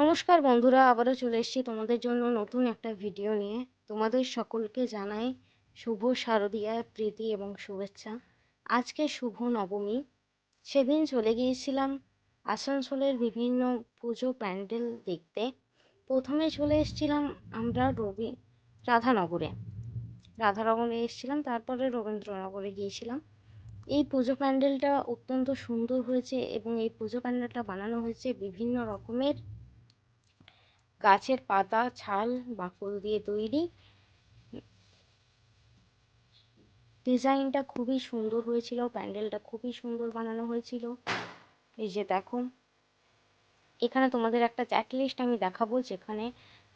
নমস্কার বন্ধুরা, আবারও চলে এসেছি তোমাদের জন্য নতুন একটা ভিডিও নিয়ে। তোমাদের সকলকে জানাই শুভ শারদীয়া, প্রীতি এবং শুভেচ্ছা। আজকে শুভ নবমী। সেদিন চলে গিয়েছিলাম আসানসোলের বিভিন্ন পুজো প্যান্ডেল দেখতে। প্রথমে চলে এসেছিলাম আমরা রবি, রাধানগরে। রাধানগরে এসেছিলাম, তারপরে রবীন্দ্রনগরে গিয়েছিলাম। এই পুজো প্যান্ডেলটা অত্যন্ত সুন্দর হয়েছে এবং এই পুজো প্যান্ডেলটা বানানো হয়েছে বিভিন্ন রকমের গাছের পাতা, ছাল, বাকল দিয়ে তৈরি। ডিজাইনটা খুবই সুন্দর হয়েছিল, প্যান্ডেলটা খুবই সুন্দর বানানো হয়েছিল। এই যে দেখো, এখানে তোমাদের একটা চ্যাকলিস্ট আমি দেখাবো, যেখানে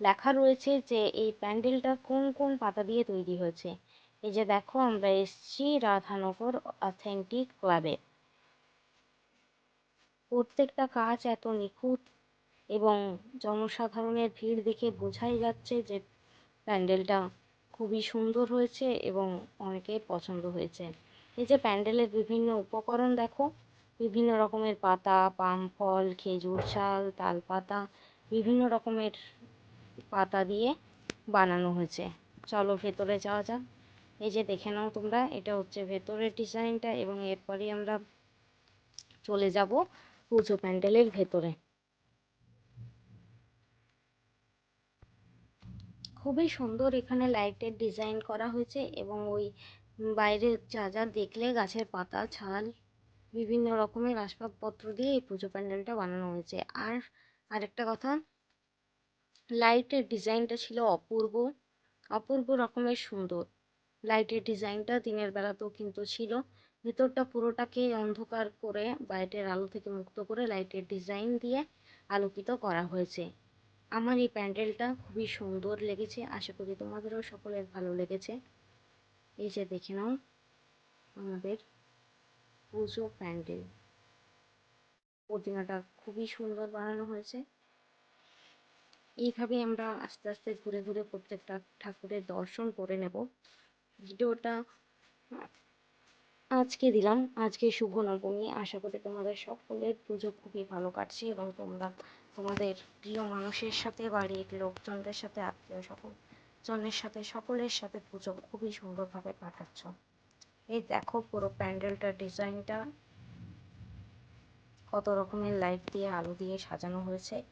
লেখা রয়েছে যে এই প্যান্ডেলটা কোন কোন পাতা দিয়ে তৈরি হয়েছে। এই যে দেখো, আমরা এসছি রাধানগর অথেন্টিক ক্লাবে প্রত্যেকটা কাজ এত নিখুঁত এবং জনসাধারণের ভিড় দেখে বোঝাই যাচ্ছে যে প্যান্ডেলটা খুবই সুন্দর হয়েছে এবং অনেকের পছন্দ হয়েছে। এই যে প্যান্ডেলের বিভিন্ন উপকরণ দেখো, বিভিন্ন রকমের পাতা, পাম ফল, খেজুর শাল তাল পাতা বিভিন্ন রকমের পাতা দিয়ে বানানো হয়েছে। চলো ভেতরে যাওয়া যাক। এই যে দেখে নাও তোমরা, এটা হচ্ছে ভেতরের ডিজাইনটা এবং এরপরেই আমরা চলে যাব পুজো প্যান্ডেলের ভেতরে। খুবই সুন্দর এখানে লাইটের ডিজাইন করা হয়েছে এবং ওই বাইরে যা যা দেখলে গাছের পাতা, ছাল, বিভিন্ন রকমের আসবাবপত্র দিয়ে এই পুজো প্যান্ডেলটা বানানো হয়েছে। আর আরেকটা কথা, লাইটের ডিজাইনটা ছিল অপূর্ব অপূর্ব রকমের সুন্দর। লাইটের ডিজাইনটা দিনের বেলাতেও কিন্তু ছিল। ভেতরটা পুরোটাকে অন্ধকার করে বাইরের আলো থেকে মুক্ত করে লাইটের ডিজাইন দিয়ে আলোকিত করা হয়েছে। আমার এই প্যান্ডেলটা খুবই সুন্দর লেগেছে। আশা করি তোমাদেরও সকলের ভালো লেগেছে। এই যে দেখে নাও আমাদের পুজো প্যান্ডেল। প্রতিমাটা খুবই সুন্দর বানানো হয়েছে। এইভাবে আমরা আস্তে আস্তে ঘুরে ঘুরে প্রত্যেকটা ঠাকুরের দর্শন করে নেব। ভিডিওটা আজকে দিলাম। আজকে শুভ নবমী। আশা করি তোমাদের সকলের পুজো খুবই ভালো কাটছে এবং তোমরা তোমাদের প্রিয় মানুষের সাথে, বাড়ির লোকজনদের সাথে, আত্মীয় সকল সাথে, সকলের সাথে পুজো খুবই সুন্দরভাবে কাটাচ্ছ। এই দেখো পুরো প্যান্ডেলটার ডিজাইনটা। কত রকমের লাইট দিয়ে, আলো দিয়ে সাজানো হয়েছে।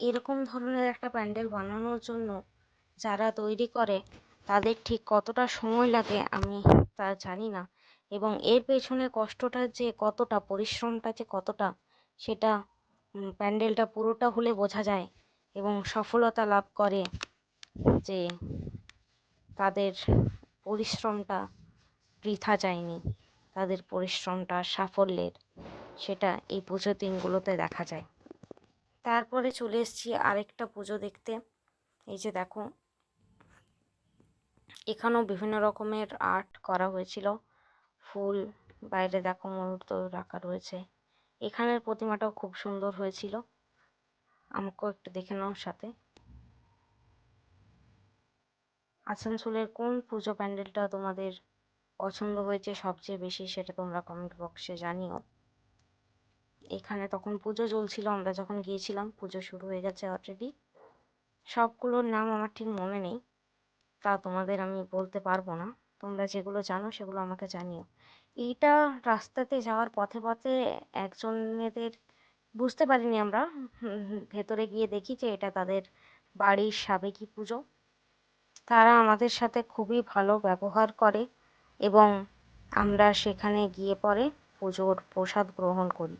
এরকম ধরনের একটা প্যান্ডেল বানানোর জন্য যারা তৈরি করে, তাদের ঠিক কতটা সময় লাগে আমি তা জানি না। এবং এর পেছনে কষ্টটা যে কতটা, পরিশ্রমটা যে কতটা, সেটা প্যান্ডেলটা পুরোটা হলে বোঝা যায় এবং সফলতা লাভ করে যে তাদের পরিশ্রমটা বৃথা যায়নি, তাদের পরিশ্রমটা সাফল্যের, সেটা এই পুজো দিনগুলোতে দেখা যায়। তারপরে চলে এসেছি আরেকটা পুজো দেখতে। এই যে দেখো, এখানেও বিভিন্ন রকমের আর্ট করা হয়েছিল। ফুল, বাইরে দেখো মুহূর্ত রাখা রয়েছে। এখানের প্রতিমাটাও খুব সুন্দর হয়েছিল। আমাকেও একটু দেখে নাও সাথে। আসানসোলের কোন পুজো প্যান্ডেলটা তোমাদের পছন্দ হয়েছে সবচেয়ে বেশি সেটা তোমরা কমেন্ট বক্সে জানিও। এখানে তখন পুজো চলছিল, আমরা যখন গিয়েছিলাম, পুজো শুরু হয়ে গেছে অলরেডি সবগুলোর নাম আমার ঠিক মনে নেই, তা তোমাদের আমি বলতে পারব না। তোমরা যেগুলো জানো সেগুলো আমাকে জানিও। এইটা রাস্তাতে যাওয়ার পথে পথে একজনেদের বুঝতে পারিনি আমরা। ভেতরে গিয়ে দেখি যে এটা তাদের বাড়ির সাবেকি পুজো। তারা আমাদের সাথে খুবই ভালো ব্যবহার করে এবং আমরা সেখানে গিয়ে পরে পুজোর প্রসাদ গ্রহণ করি।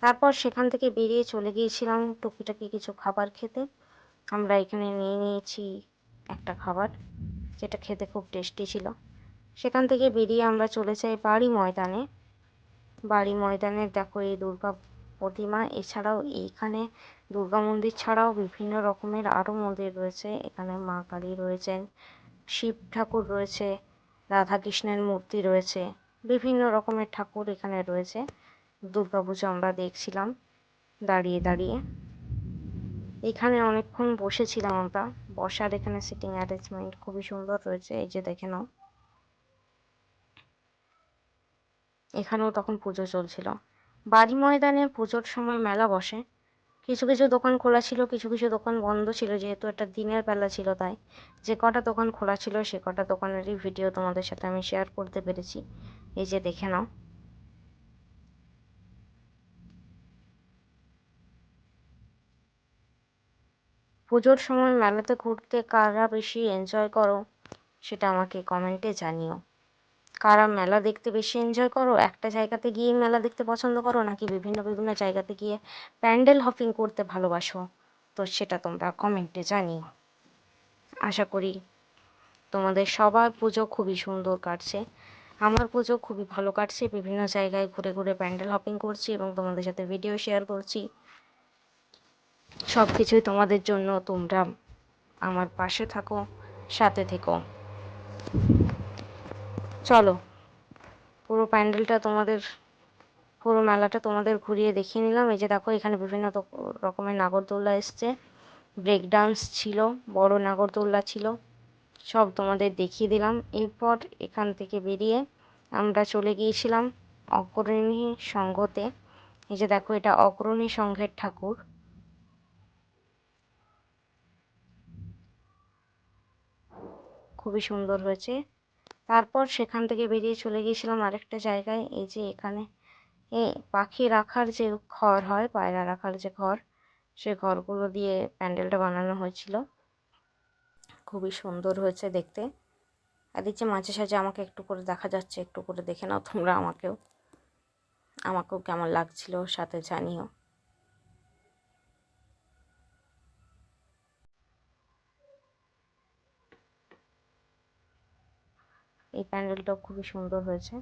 তারপর সেখান থেকে বেরিয়ে চলে গিয়েছিলাম টুকিটাকি কিছু খাবার খেতে। আমরা এখানে নিয়ে নিয়েছি একটা খাবার, যেটা খেতে খুব টেস্টি ছিল। সেখান থেকে বেরিয়ে আমরা চলে যাই বাড়ি ময়দানে। বাড়ি ময়দানে দেখো এই দুর্গা প্রতিমা, এছাড়াও এইখানে দুর্গা মন্দির ছাড়াও বিভিন্ন রকমের আরও মন্দির রয়েছে। এখানে মা কালী রয়েছেন, শিব ঠাকুর রয়েছে, রাধাকৃষ্ণের মূর্তি রয়েছে, বিভিন্ন রকমের ঠাকুর এখানে রয়েছে। দুর্গা পুজো আমরা দেখছিলাম দাঁড়িয়ে দাঁড়িয়ে। এখানে অনেকক্ষণ বসেছিলাম আমরা। বসার এখানে সিটিং অ্যারেঞ্জমেন্ট খুবই সুন্দর রয়েছে, এই যে দেখে নাও। এখানেও তখন পুজো চলছিল। বাড়ি ময়দানে পুজোর সময় মেলা বসে। কিছু কিছু দোকান খোলা ছিল, কিছু কিছু দোকান বন্ধ ছিল, যেহেতু এটা দিনের বেলা ছিল তাই। যে কটা দোকান খোলা ছিল, সে কটা দোকানেরই ভিডিও তোমাদের সাথে আমি শেয়ার করতে পেরেছি। এই যে দেখে নাও। পুজোর সময় মেলাতে ঘুরতে কারা বেশি এনজয় করো, সেটা আমাকে কমেন্টে জানিও। কারা মেলা দেখতে বেশি এনজয় করো? একটা জায়গাতে গিয়ে মেলা দেখতে পছন্দ করো? নাকি বিভিন্ন বিভিন্ন জায়গাতে গিয়ে প্যান্ডেল হপিং করতে ভালোবাসো? তো সেটা তোমরা কমেন্টে জানিও। আশা করি তোমাদের সবার পুজো খুবই সুন্দর কাটছে। আমার পুজো খুবই ভালো কাটছে। বিভিন্ন জায়গায় ঘুরে ঘুরে প্যান্ডেল হপিং করছি এবং তোমাদের সাথে ভিডিও শেয়ার করছি। সব কিছুই তোমাদের জন্য তোমরা আমার পাশে থাকো, সাথে থেকো। চলো। পুরো প্যান্ডেলটা তোমাদের, পুরো মেলাটা তোমাদের ঘুরিয়ে দেখিয়ে নিলাম। এই যে দেখো, এখানে বিভিন্ন রকমের নাগরদোল্লা এসছে। ব্রেক ডান্স ছিল, বড় নাগরদোল্লা ছিল। সব তোমাদের দেখিয়ে দিলাম। এরপর এখান থেকে বেরিয়ে আমরা চলে গিয়েছিলাম অগ্রণী সংঘতে এই যে দেখো, এটা অগ্রণী সংঘের ঠাকুর। খুবই সুন্দর হয়েছে। তারপর সেখান থেকে বেরিয়ে চলে গিয়েছিলাম আরেকটা জায়গায়। এই যে এখানে এ পাখি রাখার যে ঘর হয়, পায়রা রাখার যে ঘর, সে ঘরগুলো দিয়ে প্যান্ডেলটা বানানো হয়েছিল। খুবই সুন্দর হয়েছে দেখতে। আর যে মাঝে সাঝে আমাকে একটু করে দেখা যাচ্ছে, একটু করে দেখে নাও তোমরা আমাকেও। আমাকেও কেমন লাগছিল, সাথে জানিও। এই প্যান্ডেলটাও খুবই সুন্দর হয়েছে।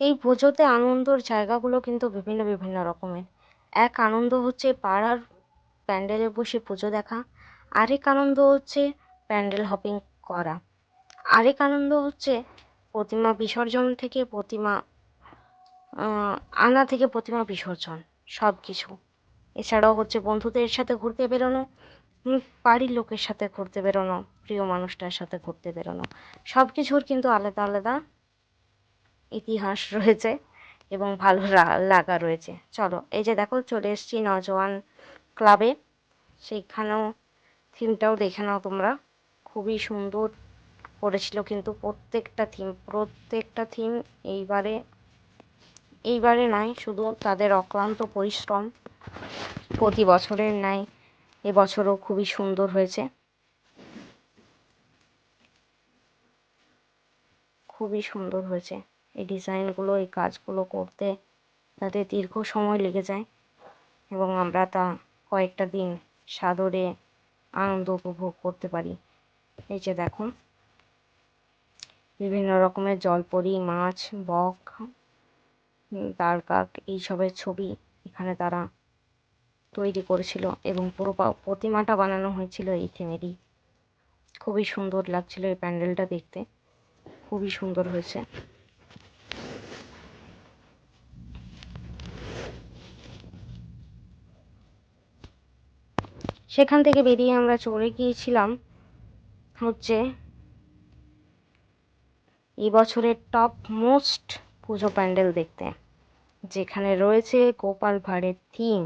এই পুজোতে আনন্দর জায়গাগুলো কিন্তু বিভিন্ন বিভিন্ন রকমের। এক আনন্দ হচ্ছে পাড়ার প্যান্ডেলে বসে পুজো দেখা, আরেক আনন্দ হচ্ছে প্যান্ডেল হপিং করা, আরেক আনন্দ হচ্ছে প্রতিমা বিসর্জন থেকে প্রতিমা আনা থেকে প্রতিমা বিসর্জন সব কিছু এছাড়াও হচ্ছে বন্ধুদের সাথে ঘুরতে বেরোনো বাড়ির লোকের সাথে ঘুরতে বেরোনো, প্রিয় মানুষটার সাথে ঘুরতে বেরোনো। সব কিছুর কিন্তু আলাদা আলাদা ইতিহাস রয়েছে এবং ভালো লাগা রয়েছে। চলো, এই যে দেখো, চলে এসেছি নজওয়ান ক্লাবে। সেইখানেও থিমটাও দেখে নাও তোমরা। খুবই সুন্দর করেছিল কিন্তু প্রত্যেকটা থিম প্রত্যেকটা থিম এইবারে এইবারে নয় শুধু তাদের অক্লান্ত পরিশ্রম প্রতি বছরের ন্যায়। এবছরও খুবই সুন্দর হয়েছে। খুবই সুন্দর হয়েছে। এই ডিজাইনগুলো, এই কাজগুলো করতে, তাতে দীর্ঘ সময় লেগে যায় এবং আমরা তা কয়েকটা দিন সাদরে আনন্দ উপভোগ করতে পারি। এই যে দেখুন, বিভিন্ন রকমের জলপরি, মাছ, বক তারকাক এইসবের ছবি এখানে তারা তৈরি করেছিল এবং পুরো প্রতিমাটা বানানো হয়েছিল এই থিমেরই। খুবই সুন্দর লাগছিল এই প্যান্ডেলটা দেখতে। খুবই সুন্দর হয়েছে। সেখান থেকে বেরিয়ে আমরা চলে গিয়েছিলাম হচ্ছে এই বছরের টপ মোস্ট পুজো প্যান্ডেল দেখতে, যেখানে রয়েছে গোপাল ভাঁড়ের থিম।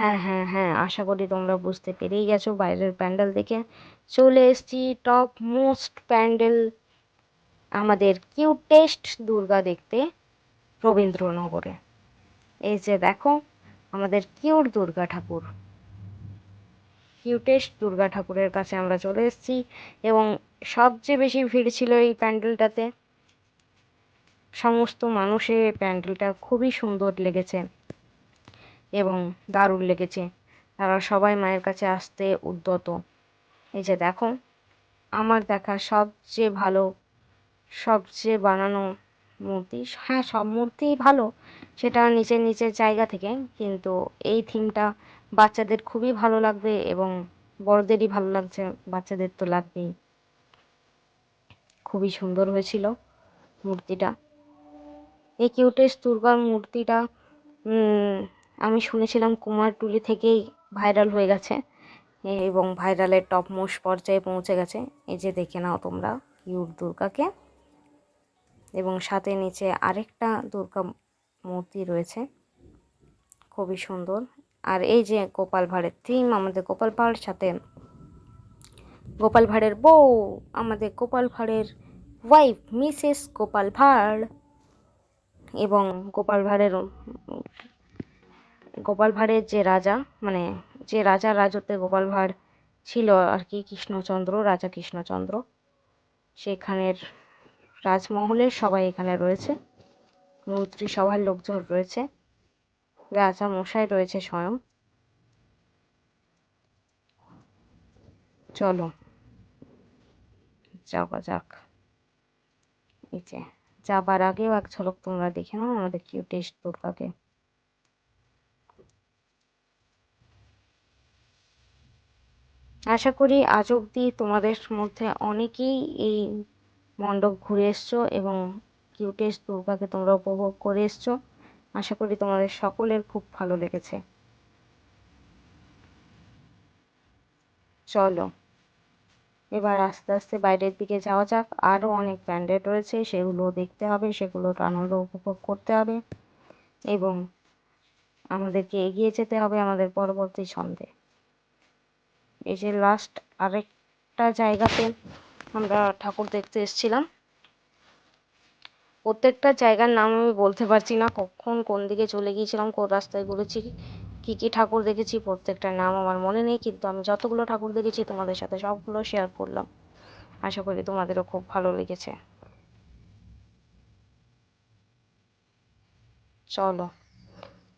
হ্যাঁ হ্যাঁ হ্যাঁ আশা করি তোমরা বুঝতে পেরেই গেছো। বাইরের প্যান্ডেল দেখে চলে এসছি। টপ মোস্ট প্যান্ডেল আমাদের কিউটেস্ট দুর্গা দেখতে রবীন্দ্রনগরে। এই যে দেখো, আমাদের কিউট দুর্গা ঠাকুর। কিউটেস্ট দুর্গা ঠাকুরের কাছে আমরা চলে এসেছি এবং সবচেয়ে বেশি ভিড় ছিল এই প্যান্ডেলটাতে। সমস্ত মানুষের প্যান্ডেলটা খুবই সুন্দর লেগেছে। এবং দারুণ লেগেছে। তারা সবাই মায়ের কাছে আসতে উদ্যত। এই যে দেখো, আমার দেখা সবচেয়ে ভালো, সবচেয়ে বানানো মূর্তি হ্যাঁ সব মূর্তিই ভালো, সেটা নিচের নিচের জায়গা থেকে, কিন্তু এই থিমটা বাচ্চাদের খুবই ভালো লাগবে এবং বড়দেরই ভালো লাগছে, বাচ্চাদের তো লাগবেই। খুবই সুন্দর হয়েছিল মূর্তিটা। এই কিউটেস্ট দুর্গার মূর্তিটা আমি শুনেছিলাম কুমারটুলি থেকেই ভাইরাল হয়ে গেছে। এবং ভাইরালের টপ মোস্ট পর্যায়ে পৌঁছে গেছে। এই যে দেখে নাও তোমরা কিউট দুর্গাকে। এবং সাথে নিচে আরেকটা দুর্গা মূর্তি রয়েছে। খুবই সুন্দর। আর এই যে গোপাল ভাঁড়ের থিম আমাদের গোপাল ভাঁড়, সাথে গোপাল ভাঁড়ের বউ, আমাদের গোপাল ভাঁড়ের ওয়াইফ মিসেস গোপাল ভাঁড়। এবং গোপাল ভাঁড়ের গোপাল ভাঁড়ের যে রাজা মানে যে রাজা রাজত্বে গোপাল ভাঁড় ছিল আর কি কৃষ্ণচন্দ্র, রাজা কৃষ্ণচন্দ্র, সেখানের রাজমহলের সবাই এখানে রয়েছে। মন্ত্রিসভার লোকজন রয়েছে। রাজা মশাই রয়েছে স্বয়ং। চলো, যাওয়া যাক। এই যে, যাবার আগেও এক ঝলক তোমরা দেখে নাও, আমাদের কিউটেস্ট দুর্গাকে। আশা করি আজ অব্দি তোমাদের মধ্যে অনেকেই এই মণ্ডপ ঘুরে এসছো এবং কিউটেস্ট দুর্গাকে তোমরা উপভোগ করে এসছো। আশা করি তোমাদের সকলের খুব ভালো লেগেছে। চলো, এবার আস্তে আস্তে বাইরের দিকে যাওয়া যাক। আরও অনেক প্যান্ডেল রয়েছে, সেগুলো দেখতে হবে সেগুলোর আনন্দ উপভোগ করতে হবে এবং আমাদেরকে এগিয়ে যেতে হবে আমাদের পরবর্তী ছন্দে। এই যে লাস্ট আরেকটা জায়গাতে আমরা ঠাকুর দেখতে এসেছিলাম। প্রত্যেকটা জায়গার নাম আমি বলতে পারছি না, কখন কোন দিকে চলে গিয়েছিলাম, কোন রাস্তায় ঘুরেছি, কী কী ঠাকুর দেখেছি প্রত্যেকটার নাম আমার মনে নেই, কিন্তু আমি যতগুলো ঠাকুর দেখেছি তোমাদের সাথে সবগুলো শেয়ার করলাম। আশা করি তোমাদেরও খুব ভালো লেগেছে। চলো।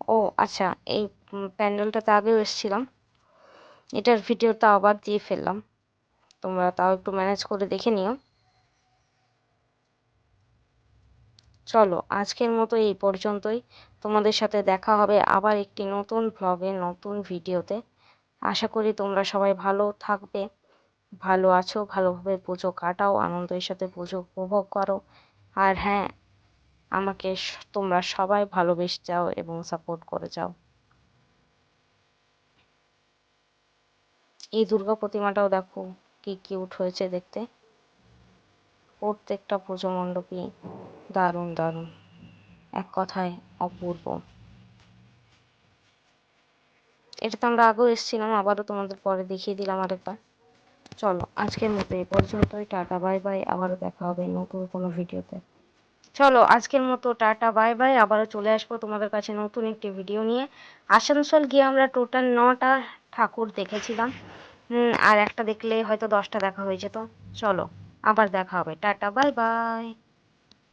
ও আচ্ছা এই প্যান্ডেলটাতে আগেও এসেছিলাম। এটার ভিডিওটা আবার দিয়ে ফেললাম। তোমরা তাও একটু ম্যানেজ করে দেখে নিও। চলো, আজকের মতো এই পর্যন্তই। তোমাদের সাথে দেখা হবে আবার একটি নতুন ভ্লগে নতুন ভিডিওতে আশা করি তোমরা সবাই ভালো থাকবে, ভালো আছো, ভালোভাবে পুজো কাটাও, আনন্দের সাথে পুজো উপভোগ করো। আর হ্যাঁ আমাকে তোমরা সবাই ভালোবেসে যাও এবং সাপোর্ট করে যাও। এই দুর্গা প্রতিমাটাও দেখো কি কিউট হয়েছে দেখতে। প্রত্যেকটা পুজো মণ্ডপই দারুণ দারুণ। এক কথায় অপূর্ব। এটা তো আমরা আগেও এসেছিলাম, আবারও তোমাদের পরে দেখিয়ে দিলাম আরেকবার। চলো, আজকের মতো এই পর্যন্তই, টাটা, বাই বাই, আবারও দেখা হবে নতুন কোনো ভিডিওতে। চলো, আজকের মতো টাটা, বাই বাই। আবারও চলে আসব তোমাদের কাছে নতুন একটি ভিডিও নিয়ে। আসানসোল গিয়ে আমরা টোটাল নটা ঠাকুর দেখেছিলাম। আর একটা দেখলে হয়তো দশটা দেখা হয়ে যেত। চলো, আবার দেখা হবে। Tata, bye bye.